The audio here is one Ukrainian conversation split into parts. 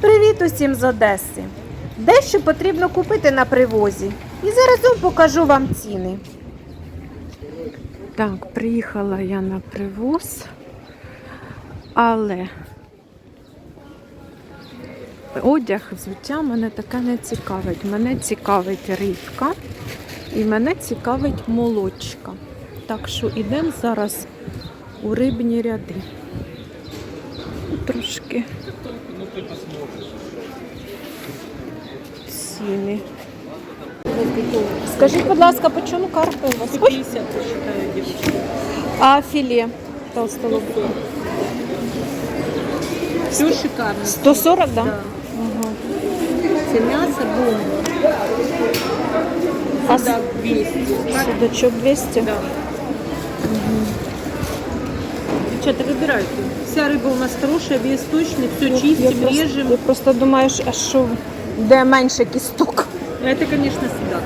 Привіт усім з Одеси! Дещо потрібно купити на привозі. І заразом покажу вам ціни. Так, приїхала я на привоз, але одяг, взуття мене таке не цікавить. Мене цікавить рибка і мене цікавить молочка. Так що йдемо зараз у рибні ряди. Трошки ціни. Скажіть, будь ласка, по чому карпи у вас? Ой, 50 посчитаю, девочки. А філе толстолобика? Все шикарно. 140, да? Да. Ага. Це м'ясо бомба. А Судак 200. судачок 200? Да. Девчата, выбирайте. Вся рыба у нас хорошая, вес точный, все Ну, я чистим, просто, режем. я просто думаю, а що де менше кісток? Это, конечно, судак.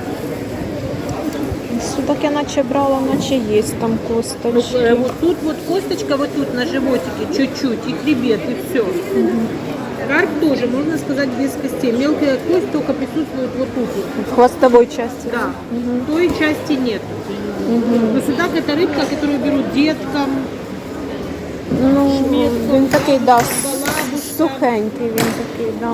Судак я наче брала, наче є там Ну, косточки. э, вот тут вот косточка, вот тут на животике чуть-чуть, и хребет, и все. Карп тоже, можно сказать, без костей. Мелкая кость только присутствует вот тут. вот. В хвостовій частині. Да, той части нет. Но судак это рыбка, которую берут деткам, Ну, Шмель, він такий, да, с- балабушка. сухенький він такий, да.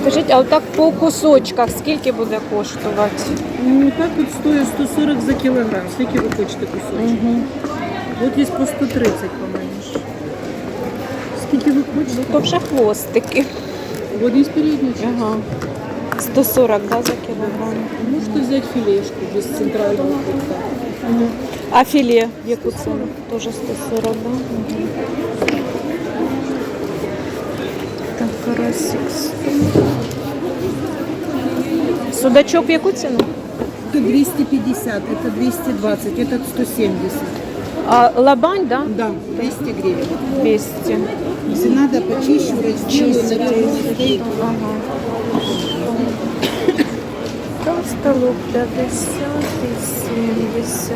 Скажіть, а отак по кусочках скільки буде коштувати? Ну, так вот стоит 140 за килограмм. Сколько вы хочете кусочек? Вот есть по 130, по-моему. Сколько вы хочете? Ну, то вже хвостики. Вот есть передний часть. Ага. 140, да, за кілограм. Можете взять филешку без центрального куска. А філе в яку ціну? Теж 140, да? Мгм. Так, карасик 100. Судачок в яку ціну? Это 250, это 220, это 170. А, лабань, да? Да, 200 гривен. 200. Если надо, почищу, разделаю, Чистите, нарежу на если стейк. что. Ага. Толстолоб 50 и 70.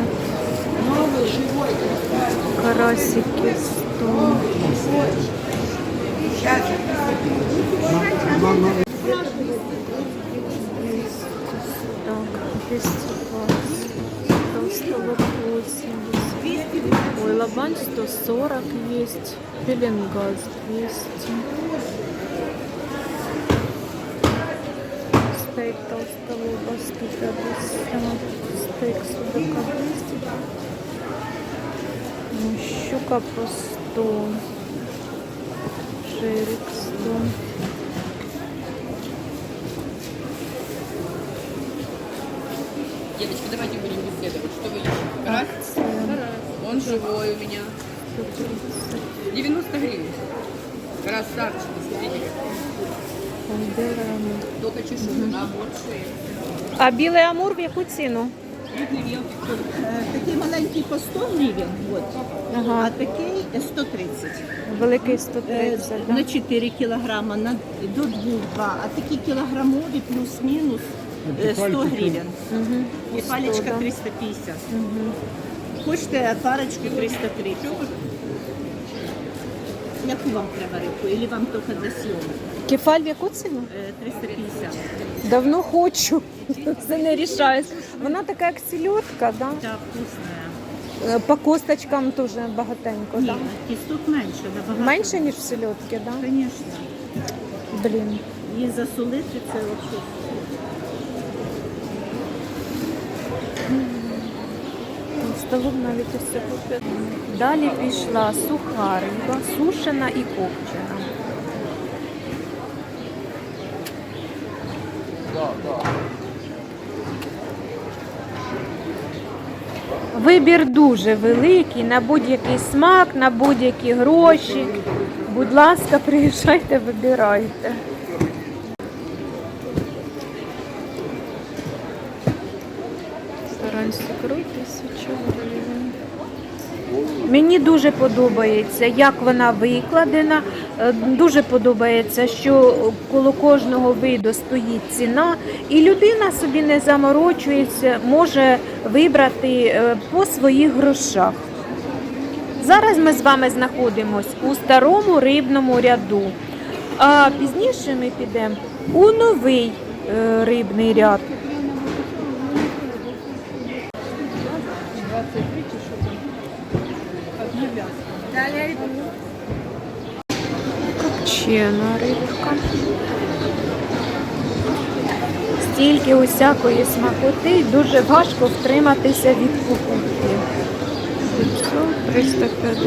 Карасики 100. Так, 220. Толстолоб 80. Ой, лобань 140 есть. Пеленгаз 200. Стейк толстолоба 150. Стейк судака 200. Щука по 100. Шерик 100. Девочки, давайте будем беседовать. Что вы ищете? Карась? Он живой у меня. 90 гривен. Красавчик, смотрите. Только чешую, на большие. А білий амур в яку ціну? Такий маленький по 100 гривень, от. а такий 130. великий Е, 130, На 4 кілограма, на, до 2 2. А такі кілограмові плюс-мінус е, 100 гривень. Угу. І паличка 350. Хочете парочку 303. Яку вам треба рибку? Или вам тільки для зйомки? Кефаль в яку ціну? Е, 350. Давно хочу. Це не рішаюсь. Вона така як сільотка, да? Так, вкусна. Е, По косточкам теж багатенько, Ні, да? кісток менше, набагато. Менше, ніж в сільотки, да? Звісно. Блін. Її засолити це взагалі. Столом навіть ось купити. Далі пішла суха сушена і копчена. Вибір дуже великий на будь-який смак, на будь-які гроші. Будь ласка, приїжджайте, вибирайте. Сарань сукру тисячу гривень. Мені дуже подобається, як вона викладена. Е, Дуже подобається, що коло кожного виду стоїть ціна, і людина собі не заморочується, може вибрати е, по своїх грошах. Зараз ми з вами знаходимося у старому рибному ряду, а пізніше ми підемо у новий е, рибний ряд. Копчена рибка. Стільки усякої смакоти, дуже важко втриматися від покупки. 350,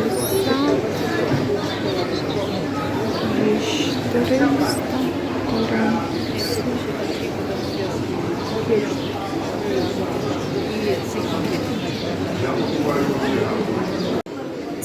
400, куриця.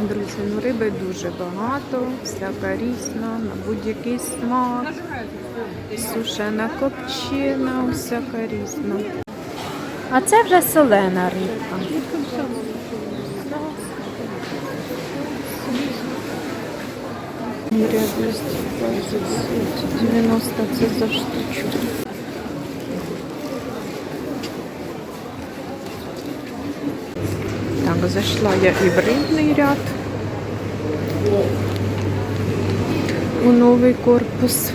Друзі, ну риби дуже багато, всяка різна, на будь-який смак. Сушена копчина, всяка різна. А це вже солена рибка. 220, 90 це за штучку. Так, зайшла я і в рибний ряд. У новий корпус.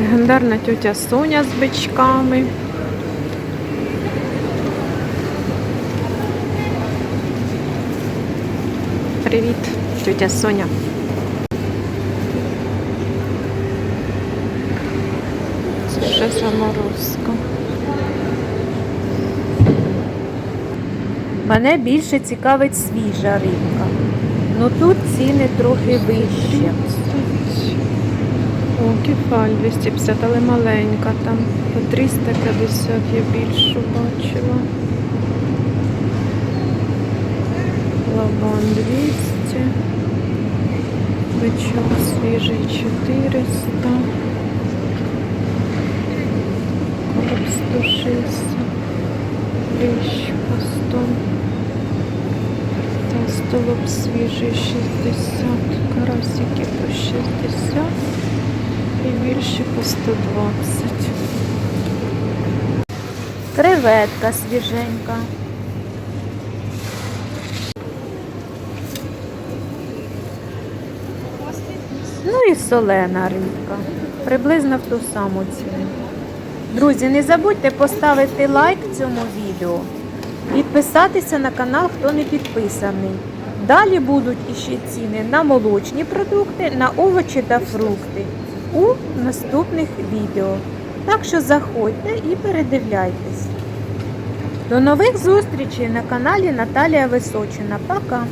Легендарна тетя Соня з бичками. Привіт, тетя Соня. Це вже заморозка. Мене більше цікавить свіжа рибка. Ну тут ціни трохи вищі. О, кефаль 250, але маленька там. По 350 я більшу бачила. Лаван 200. Бичок свіжий 400. Короб 160. Лещ по 100. Та столоб свіжий 60. Карасики по 60. І більше по 120. Креветка свіженька. Ну і солена рибка. Приблизно в ту саму ціну. Друзі, не забудьте поставити лайк цьому відео, підписатися на канал, хто не підписаний. Далі будуть іще ціни на молочні продукти, на овочі та фрукти у наступних відео. Так що заходьте і передивляйтесь. До нових зустрічей на каналі Наталія Височина. Пока!